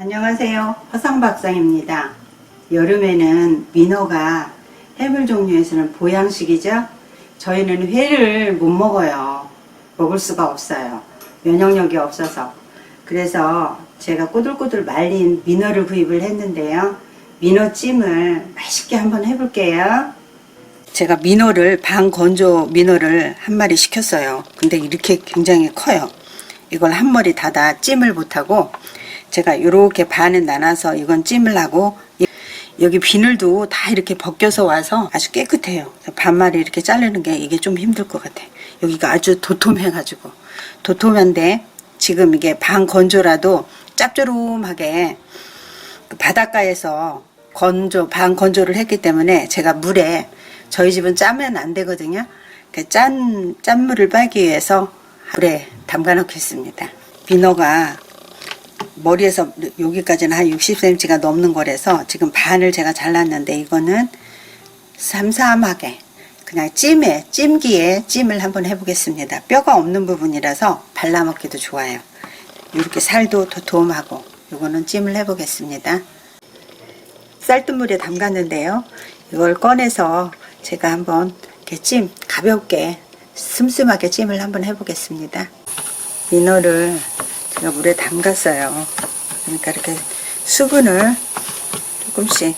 안녕하세요. 화상밥상입니다. 여름에는 민어가 해물 종류에서는 보양식이죠. 저희는 회를 못 먹어요. 먹을 수가 없어요. 면역력이 없어서. 그래서 제가 꼬들꼬들 말린 민어를 구입을 했는데요. 민어찜을 맛있게 한번 해볼게요. 제가 민어를 반 건조 민어를 한 마리 시켰어요. 근데 이렇게 굉장히 커요. 이걸 한 머리 닫아 찜을 못하고 제가 이렇게 반에 나눠서 이건 찜을 하고 이- 여기 비늘도 다 이렇게 벗겨서 와서 아주 깨끗해요. 반마리 이렇게 자르는 게 이게 좀 힘들 것 같아. 여기가 아주 도톰해가지고 도톰한데 지금 이게 반 건조라도 짭조름하게 그 바닷가에서 건조 반 건조를 했기 때문에 제가 물에 저희 집은 짜면 안 되거든요. 그짠 짠물을 빨기 위해서 물에 담가 놓겠습니다. 비너가 머리에서 여기까지는 한 60cm가 넘는 거라서 지금 반을 제가 잘랐는데 이거는 삼삼하게 그냥 찜에 찜기에 찜을 한번 해보겠습니다. 뼈가 없는 부분이라서 발라먹기도 좋아요. 이렇게 살도 도톰하고 이거는 찜을 해보겠습니다. 쌀뜨물에 담갔는데요. 이걸 꺼내서 제가 한번 이렇게 찜 가볍게 슴슴하게 찜을 한번 해보겠습니다. 민어를 물에 담갔어요. 그러니까 이렇게 수분을 조금씩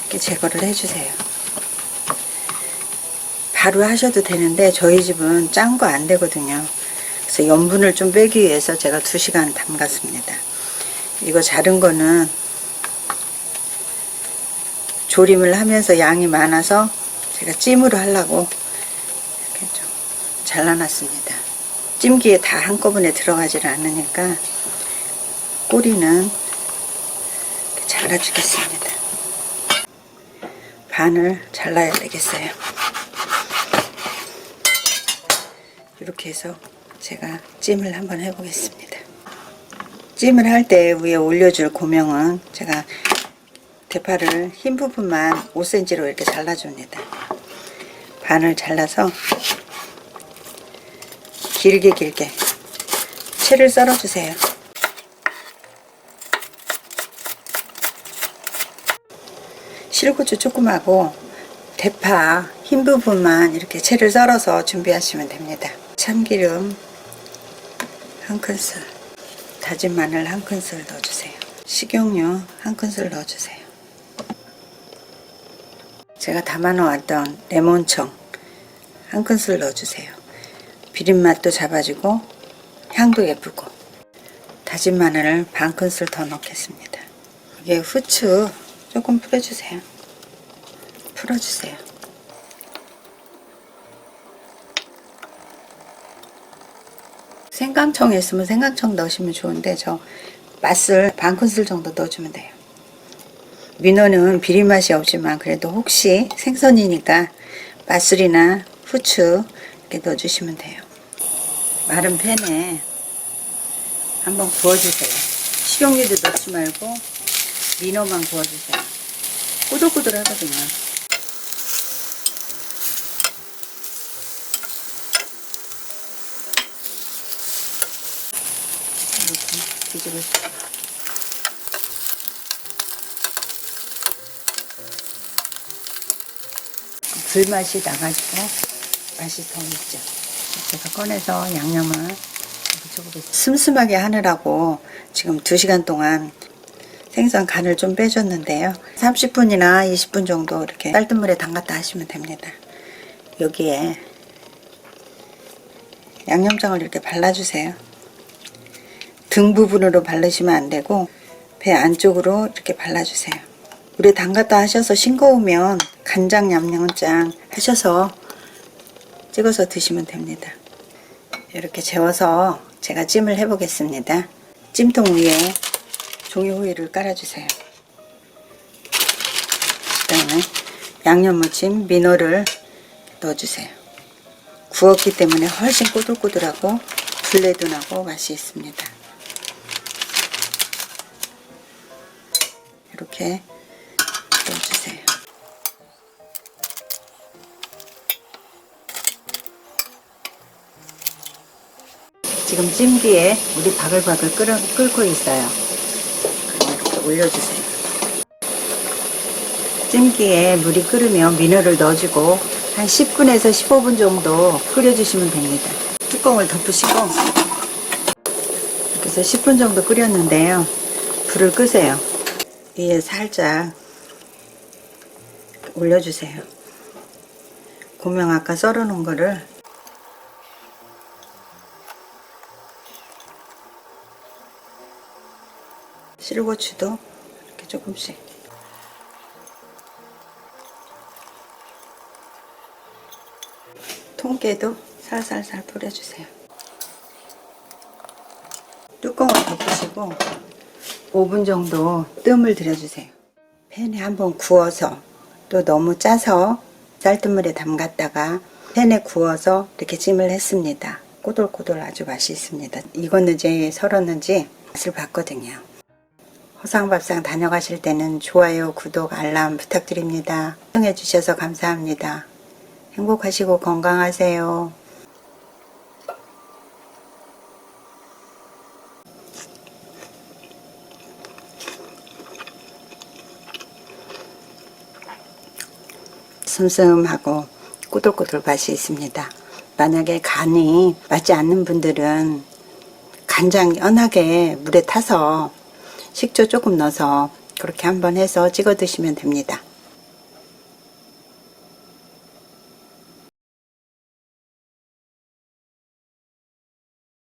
이렇게 제거를 해주세요. 바로 하셔도 되는데 저희 집은 짠 거 안 되거든요. 그래서 염분을 좀 빼기 위해서 제가 2시간 담갔습니다. 이거 자른 거는 조림을 하면서 양이 많아서 제가 찜으로 하려고 이렇게 좀 잘라놨습니다. 찜기에 다 한꺼번에 들어가질 않으니까 꼬리는 잘라주겠습니다. 반을 잘라야 되겠어요. 이렇게 해서 제가 찜을 한번 해보겠습니다. 찜을 할 때 위에 올려줄 고명은 제가 대파를 흰 부분만 5cm로 이렇게 잘라줍니다. 반을 잘라서 길게 길게 채를 썰어주세요. 실고추 조금하고 대파 흰 부분만 이렇게 채를 썰어서 준비하시면 됩니다. 참기름 한 큰술, 다진 마늘 한 큰술 넣어주세요. 식용유 한 큰술 넣어주세요. 제가 담아놓았던 레몬청 한 큰술 넣어주세요. 비린맛도 잡아주고 향도 예쁘고 다진 마늘을 반 큰술 더 넣겠습니다. 이게 후추 조금 뿌려주세요. 풀어주세요. 생강청 있으면 생강청 넣으시면 좋은데 저 맛을 반 큰술 정도 넣어주면 돼요. 민어는 비린맛이 없지만 그래도 혹시 생선이니까 맛술이나 후추 이렇게 넣어주시면 돼요. 마른 팬에 한번 구워주세요. 식용유도 넣지 말고 민어만 구워주세요. 꼬들꼬들 하거든요. 이렇게 뒤집어주세요. 불맛이 나가지고 맛이 더 있죠. 제가 꺼내서 양념을. 슴슴하게 하느라고 지금 2시간 동안 생선 간을 좀 빼줬는데요. 30분이나 20분 정도 이렇게 쌀뜨 물에 담갔다 하시면 됩니다. 여기에 양념장을 이렇게 발라주세요. 등 부분으로 바르시면 안 되고 배 안쪽으로 이렇게 발라주세요. 물에 담갔다 하셔서 싱거우면 간장 양념장 하셔서 찍어서 드시면 됩니다. 이렇게 재워서 제가 찜을 해보겠습니다. 찜통 위에 종이 호일을 깔아주세요. 그 다음에 양념 무침 민어를 넣어주세요. 구웠기 때문에 훨씬 꼬들꼬들하고 불내도 나고 맛이 있습니다. 이렇게 넣어주세요. 지금 찜기에 물이 바글바글 끓어, 끓고 있어요. 올려주세요. 찜기에 물이 끓으면 민어를 넣어주고 한 10분에서 15분 정도 끓여주시면 됩니다. 뚜껑을 덮으시고 이렇게 해서 10분 정도 끓였는데요. 불을 끄세요. 위에 살짝 올려주세요. 고명 아까 썰어 놓은 거를 실고추도 이렇게 조금씩 통깨도 살살살 뿌려주세요. 뚜껑을 덮으시고 5분 정도 뜸을 들여주세요. 팬에 한번 구워서 또 너무 짜서 쌀뜨물에 담갔다가 팬에 구워서 이렇게 찜을 했습니다. 꼬들꼬들 아주 맛있습니다. 익었는지 설었는지 맛을 봤거든요. 호상밥상 다녀가실 때는 좋아요, 구독, 알람 부탁드립니다. 시청해 주셔서 감사합니다. 행복하시고 건강하세요. 슴슴하고 꼬들꼬들 맛이 있습니다. 만약에 간이 맞지 않는 분들은 간장 연하게 물에 타서 식초 조금 넣어서 그렇게 한번 해서 찍어 드시면 됩니다.